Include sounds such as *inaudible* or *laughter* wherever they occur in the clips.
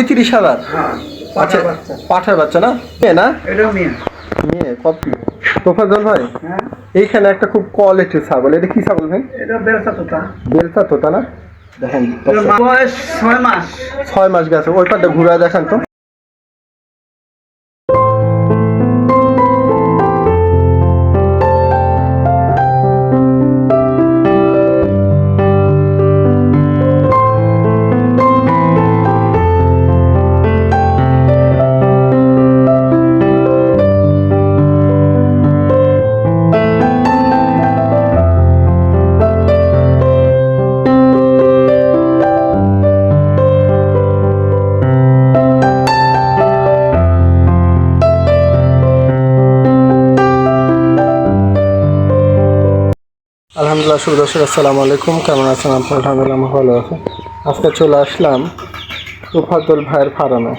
পঁয়ত্রিশ হাজার? হ্যাঁ আচ্ছা বাচ্চা। পাঠার বাচ্চা না? মেয়ে না? মেয়ে। মেয়ে কপি তোফাজল ভাই? হ্যাঁ। এইখানে একটা খুব কোয়ালিটির ছাগল। এটা কি ছাগল ভাই? বেলসা তোতা। না? দেখেন ছয় মাস। ছয় মাস গেছে। ওই পাটটা ঘুরে দেখান তো। শুভ দর্শক আসসালামু আলাইকুম। কেমন আছেন আপনার? আলহামদুলিল্লাহ ভালো আছি। আজকে চলে আসলাম তোফাজল ভাইয়ের ফার্মে।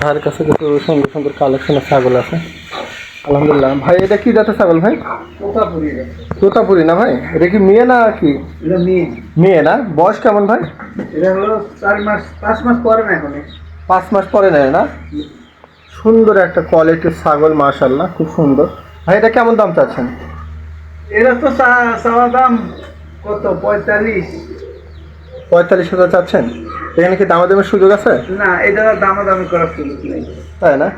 ভাইয়ের কাছে কিছু সুন্দর সুন্দর কালেকশনের ছাগল আছে। আলহামদুলিল্লাহ। ভাই এটা কি জাতের ছাগল ভাই? তোতাপুরি। না ভাই? এটা কি মেয়ে না কি? এটা মেয়ে। না? বয়স কেমন ভাই? এটা হলো চার মাস পাঁচ মাস পরে না এখন। পাঁচ মাস পরে নেয় না? সুন্দর একটা কোয়ালিটির ছাগল মাশাল্লাহ খুব সুন্দর। ভাই এটা কেমন দাম চাচ্ছেন? এটা তো চাওয়া দাম কত? পঁয়তাল্লিশ। পঁয়তাল্লিশ হাজার চাচ্ছেন? এখানে কি দামাদামের সুযোগ আছে? না এটা দামাদামি করার সুযোগ নেই। তাই না?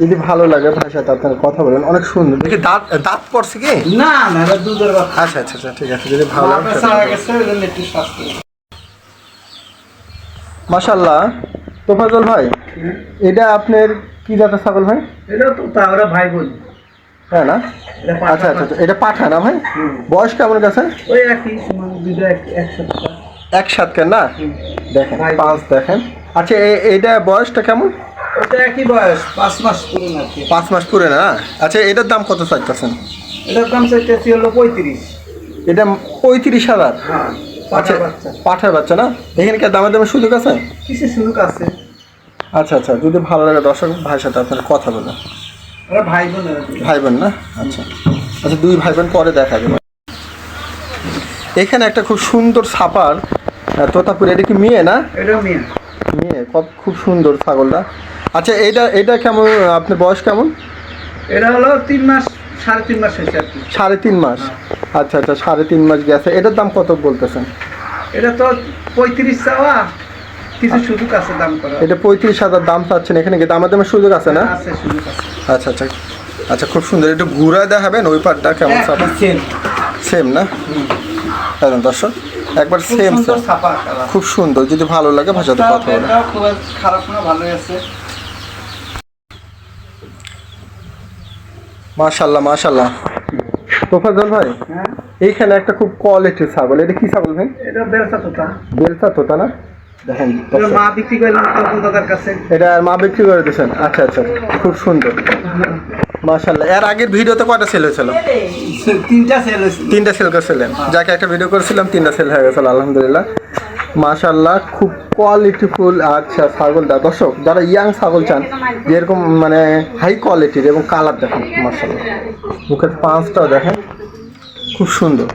যদি ভালো লাগে ভাইয়ের সাথে আপনার কথা বলেন অনেক সুন্দর। দেখি দাঁত দাঁত পড়ছে কি? না না এটা দুধের বাচ্চা। আচ্ছা আচ্ছা আচ্ছা ঠিক আছে যদি ভালো লাগে একটু স্বাস্থ্য মাশাল্লাহ তোফাজল ভাই এটা আপনার কি জাতের ছাগল ভাই? এটা তো ওরা ভাই বোন তাই না? আচ্ছা আচ্ছা। এটা পাঠা না ভাই? বয়স কেমন গেছে? ওই একই দুটো এক- একসাথে একসাথে না? দেখেন পাঁচ দেখেন। আচ্ছা এইটা বয়সটা কেমন? ওটা একই বয়স পাঁচ মাস পুরো পাঁচ মাস পুরে না? আচ্ছা এটার দাম কত চাইতেছেন? এটার দাম চাইতেছি হলো পঁয়ত্রিশ। এটা পঁয়ত্রিশ হাজার? হ্যাঁ আচ্ছা পাঠার বাচ্চা না? এখানে কি দামের দামের সুযোগ আছে? কিছু সুযোগ আছে? আচ্ছা আচ্ছা যদি ভালো লাগে দর্শক ভাইয়ের সাথে আপনার কথা ওরা ভাই বোন ভাই বোন না? আচ্ছা। আচ্ছা দুই ভাই বোন পরে দেখা যাবে এখানে একটা খুব সুন্দর ছাপার তোতাপুরি এটা কি মেয়ে না? এটা মেয়ে। মেয়ে খুব সুন্দর ছাগলটা। আচ্ছা এটা এটা কেমন আপনার বয়স কেমন? এটা হলো তিন মাস সাড়ে তিন মাস হয়েছে আর কি। সাড়ে তিন মাস? আচ্ছা আচ্ছা সাড়ে তিন মাস গেছে। এটার দাম কত বলতেছেন? এটা তো পঁয়ত্রিশ চাওয়া কিছু সুযোগ আছে দাম করা এটা পঁয়ত্রিশ হাজার দাম চাচ্ছেন এখানে কি দামের দামের সুযোগ আছে না? আছে সুযোগ আছে। আচ্ছা আচ্ছা। আচ্ছা খুব সুন্দর। একটু ঘুরা দেখাবেন ওই পাটটা কেমন ছাপা? একই সেম না? একদম দর্শক একবার সেম ছাপা। খুব সুন্দর যদি ভালো লাগে ভাষাতে কথা বলে খারাপ না ভালোই আছে। মাশাল্লাহ মাশাল্লাহ। তোফাজল ভাই হ্যাঁ। এইখানে একটা খুব কোয়ালিটির ছাগল। এটা কি ছাগল ভাই? এটা বেলসা তোতা। বেলসা তোতা না? দেখেন। মা বিক্রি করলাম তখন দাদার কাছে। এটা মা বিক্রি করে দিয়েছেন। আচ্ছা আচ্ছা খুব সুন্দর। মাশাল্লাহ এর আগের ভিডিওতে কয়টা সেল হয়েছিল? তিনটা সেল তিনটা সেল করেছিলেন। যাকে একটা ভিডিও করেছিলাম তিনটা সেল হয়ে গেছিল আলহামদুলিল্লাহ। মাশাল্লাহ খুব কোয়ালিটিফুল আচ্ছা ছাগলটা দর্শক যারা ইয়াং ছাগল চান যেরকম মানে হাই কোয়ালিটির এবং কালার দেখেন মাশাল্লাহ মুখের পাঁচটাও দেখেন খুব সুন্দর।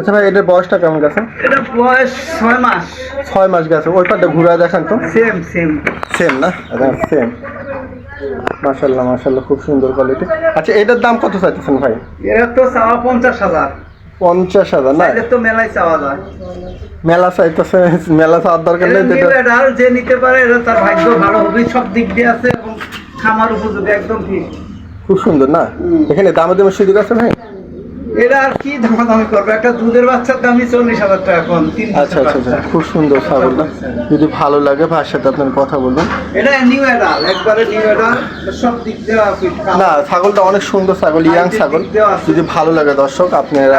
আচ্ছা ভাই এটার বয়সটা কেমন গেছে? এটা বয়স ছয় মাস। ছয় মাস গেছে। ওই পাটটা ঘুরে দেখান তো। সেম সেম সেম না? সেম মাশাল্লাহ মাশাল্লাহ খুব সুন্দর কোয়ালিটি আচ্ছা এটার দাম কত চাইতেছেন ভাই? এরা তো চাওয়া পঞ্চাশ হাজার। পঞ্চাশ হাজার না? তো মেলায় চাওয়া যায়। মেলা চাইতেছে মেলা চাওয়ার দরকার নেই যেটা যে নিতে পারে এটা তার ভাগ্য ভালো হবে সব দিক দিয়ে আছে এবং খামার উপযোগী একদম ঠিক। খুব সুন্দর না। এখানে দামে দামের সুযোগ আছে ভাই? এটা আর কি দামাদামি করবে? একটা দুধের বাচ্চার দামই চল্লিশ হাজার টাকা তিন আচ্ছা আচ্ছা আচ্ছা। খুব সুন্দর ছাগলটা। যদি ভালো লাগে ভাইয়ের সাথে আপনার কথা বলবেন। এটা নিউ এডাল একবারে নিউ এডাল সব দিক দিয়ে না ছাগলটা অনেক সুন্দর ছাগল ইয়াং ছাগল। যদি ভালো লাগে দর্শক আপনারা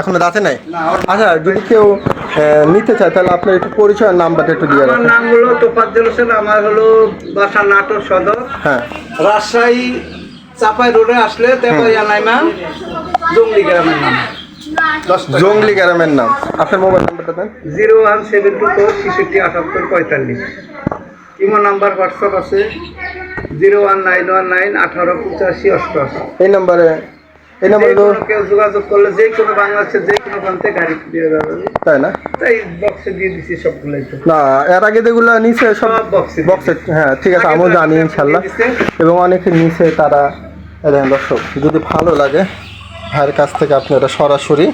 এখনও দাঁতে নাই আচ্ছা যদি কেউ নিতে চায় তাহলে আপনার একটু পরিচয় নাম্বারটা একটু দিয়ে রাখেন। নাম হলো তোপাজ্জল হোসেন আমার হলো বাসা নাটোর সদর। হ্যাঁ। রাজশাহী চাপাই রোডে আসলে তেপাইয়া নাইমা জঙ্গলি গ্রামের নাম। জঙ্গলি গ্রামের নাম। আপনার মোবাইল নাম্বারটা দেন। Zero one seven two four ছেষট্টি আটাত্তর পঁয়তাল্লিশ। ইমো নাম্বার হোয়াটসঅ্যাপ আছে। Zero one nine one nine আঠারো পঁচাশি অষ্টআশি। এই নাম্বারে এই নাম্বারে কেউ যোগাযোগ করলে যে কোনো বাংলাদেশের যে কোনো প্রান্তে গাড়ি দিয়ে যাবে। তাই না? তাই বক্সে দিয়ে দিছি সবগুলোই না এর আগে যেগুলো নিচে সব box-এ বক্সে হ্যাঁ ঠিক আছে আমিও জানি ইনশাল্লাহ। এবং অনেকে নিচে তারা দেখেন দর্শক যদি ভালো লাগে ভাইয়ের কাছ থেকে আপনারা সরাসরি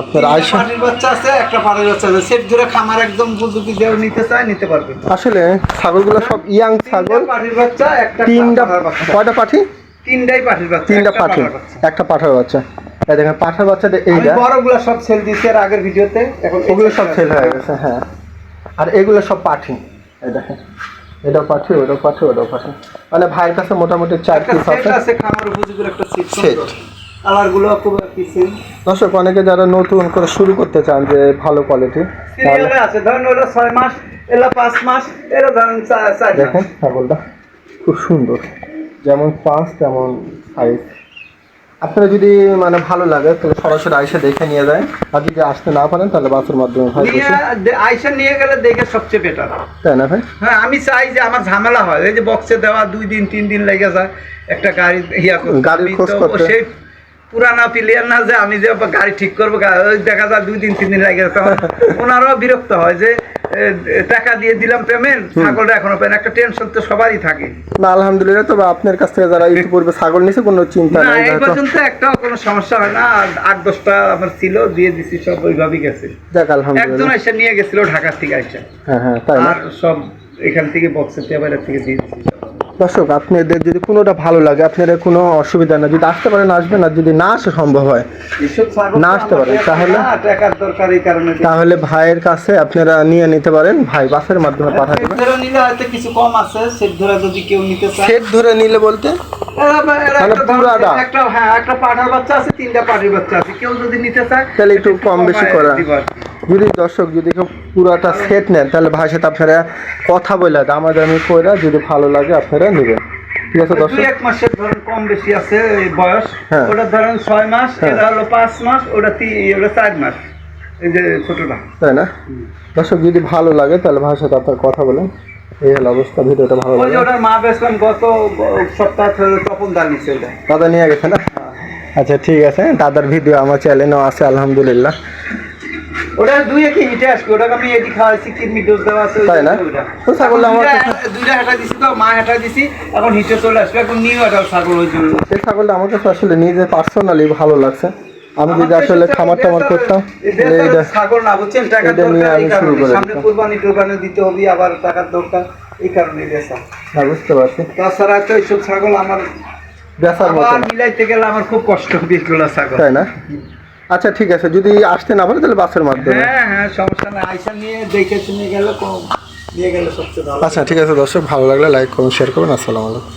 আপনার আইসা পাটির বাচ্চা আছে একটা পাটির বাচ্চা আছে। সেট ধরে খামার একদম যদি দেও নিতে চায় নিতে পারবে। আসলে ছাগলগুলো সব ইয়াং ছাগল। পাটির বাচ্চা একটা তিনটা বাচ্চা। কয়টা পাঠি তিনটাই পাটির বাচ্চা তিনটা পাঠি। একটা পাঠার বাচ্চা। এই দেখেন পাঠার বাচ্চাটা এইটা। বড়গুলো সব সেল দিছি এর আগের ভিডিওতে। এখন ওগুলো সব সেল হয়ে গেছে হ্যাঁ। আর এগুলো সব পাঠি এই দেখেন। এটাও পাঠিয়ে ওটাও পাঠিয়ে ওটাও পাঠে মানে ভাইয়ের কাছে মোটামুটি চার পিস সেট আছে। খামার উপযোগী একটা সেট Set। কালারগুলো খুব কিছু দর্শক অনেকে যারা নতুন করে শুরু করতে চান যে ভালো কোয়ালিটি সিরিয়ালে আছে ধরুন ওটা ছয় মাস এলা পাঁচ মাস এরা ধরেন চা- চার দেখেন ছাগলটা খুব সুন্দর। যেমন পাঁচ তেমন সাইজ আপনারা যদি মানে ভালো লাগে তাহলে সরাসরি আইসে দেখে নিয়ে যায় আর যদি আসতে না পারেন তাহলে বাসের মাধ্যমে হয় নিয়ে আইসা নিয়ে গেলে দেখে সবচেয়ে বেটার তাই না ভাই? হ্যাঁ আমি চাই যে আমার ঝামেলা হয়। এই যে বক্সে দেওয়া দুই দিন তিন দিন লেগে যায় একটা গাড়ি ইয়া আমি খোঁজ করতে। সেই পুরানা প্লেয়ার না যে আমি যে গাড়ি ঠিক করব দেখা যায় দুই দিন তিন দিন লেগে তখন *laughs* ওনারাও বিরক্ত হয় যে টাকা দিয়ে দিলাম পেমেন্ট ছাগলটা এখনও পেন একটা টেনশন তো সবারই থাকে। না আলহামদুলিল্লাহ তবে আপনার কাছ থেকে যারা ইতিপূর্বে ছাগল নিছে কোনো চিন্তা নাই এই পর্যন্ত একটাও কোনো সমস্যা হয় না আট দশটা আমার ছিল দিয়ে দিছি সব ওইভাবেই গেছে। যাক একজন আলহামদুলিল্লাহ এসে নিয়ে গেছিল ঢাকা থেকে আইসা। হ্যাঁ হ্যাঁ তাই আর সব এখান থেকে বক্সের টেবিলের থেকে দিয়ে দিছি। দর্শক আপনাদের যদি কোনোটা ভালো লাগে আপনাদের কোনো অসুবিধা না যদি আসতে পারেন আসবেন আর যদি না আসা সম্ভব হয় না আসতে পারে, আমাদের তাহলে? তাহলে ভাইয়ের কাছে আপনারা নিয়ে নিতে পারেন ভাই বাসের মাধ্যমে পাঠাতে সেট দেবেন ধরে নিলে হয়তো কিছু কম আছে সেট ধরে যদি কেউ নিতে চায় সেট ধরে নিলে বলতে মানে একটা পুরাটা? ধরুন, একটা হ্যাঁ একটা পাঠার বাচ্চা আছে তিনটা পাটির বাচ্চা আছে কেউ যদি নিতে চায় তাহলে একটু কম বেশি করা। যদি দর্শক যদি কেউ পুরাটা সেট নেন তাহলে ভাইয়ের সাথে আপনারা কথা বলে দামাদামি করে যদি ভালো লাগে আপনারা নেবেন। ঠিক আছে দর্শক? এক মাসের ধরেন কম বেশি আছে বয়স হ্যাঁ। ওটা ধরেন ছয় মাস হ্যাঁ। এটা হলো পাঁচ মাস ওটা তিন ওটা চার মাস এই যে ছোটটা তাই না? দর্শক যদি ভালো লাগে তাহলে ভাইয়ের সাথে আপনার কথা বলেন। এই হলো অবস্থা ভিডিওটা ভালো লাগে ওটার মা বেসলাম গত সপ্তাহ তপন দা নিচ্ছে দাদা নিয়ে গেছে না? আচ্ছা ঠিক আছে। দাদার ভিডিও আমার চ্যানেলেও আছে আলহামদুলিল্লাহ। ওটা দুই একই হিটে আসবে ওটাকে আমি এটি খাওয়াইছি কিডনি ডোজ দেওয়া আছে তাই না? তো ছাগল আমার দুইটা- হেঁটা দিছি তো মা হেঁটা দিছি এখন হিটে চলে আসবে এখন নিউ ছাগল ওই জন্য। এই ছাগলটা আমার কাছে আসলে নিজে পার্সোনালি ভালো লাগছে। আমি যদি আসলে খামার টামার করতাম এইটা ছাগল না বুঝছেন এটা দরকার এই কারণে। সামনে কুরবানি টুরবানি দিতে হবে আবার টাকার দরকার এই কারণে বেচা। হ্যাঁ বুঝতে পারছি। তাছাড়া তো এইসব ছাগল আমার বেচার মতো। মিলাইতে গেলে আমার খুব কষ্ট হবে এগুলো ছাগল। তাই না? আচ্ছা ঠিক আছে যদি আসতে না পারে তাহলে বাসের মাধ্যমে। হ্যাঁ হ্যাঁ সমস্যা নাই। আইসা নিয়ে দেখে শুনে গেলে কম নিয়ে গেলে সবচেয়ে ভালো। আচ্ছা ঠিক আছে দর্শক ভালো লাগলে লাইক করুন শেয়ার করুন আসসালামু আলাইকুম।